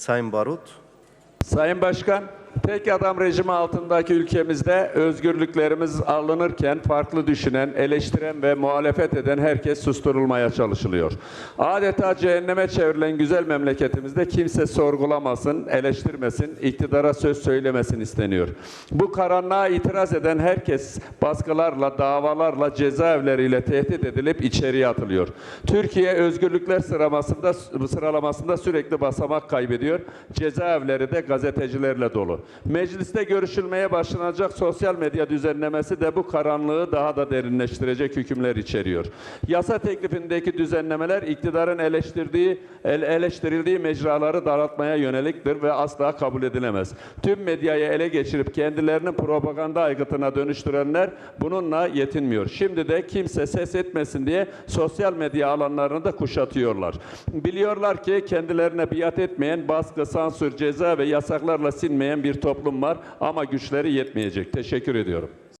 Sayın Barut. Sayın Başkan, tek adam rejimi altındaki ülkemizde özgürlüklerimiz alınırken farklı düşünen, eleştiren ve muhalefet eden herkes susturulmaya çalışılıyor. Adeta cehenneme çevrilen güzel memleketimizde kimse sorgulamasın, eleştirmesin, iktidara söz söylemesin isteniyor. Bu karanlığa itiraz eden herkes baskılarla, davalarla, cezaevleriyle tehdit edilip içeriye atılıyor. Türkiye özgürlükler sıralamasında, sıralamasında sürekli basamak kaybediyor. Cezaevleri de gazetecilerle dolu. Mecliste görüşülmeye başlanacak sosyal medya düzenlemesi de bu karanlığı daha da derinleştirecek hükümler içeriyor. Yasa teklifindeki düzenlemeler iktidarın eleştirdiği, el- eleştirildiği mecraları daraltmaya yöneliktir ve asla kabul edilemez. Tüm medyayı ele geçirip kendilerinin propaganda aygıtına dönüştürenler bununla yetinmiyor. Şimdi de kimse ses etmesin diye sosyal medya alanlarını da kuşatıyorlar. Biliyorlar ki kendilerine biat etmeyen baskı, sansür, ceza ve yasaklarla sinmeyen bir toplum var ama güçleri yetmeyecek. Teşekkür ediyorum.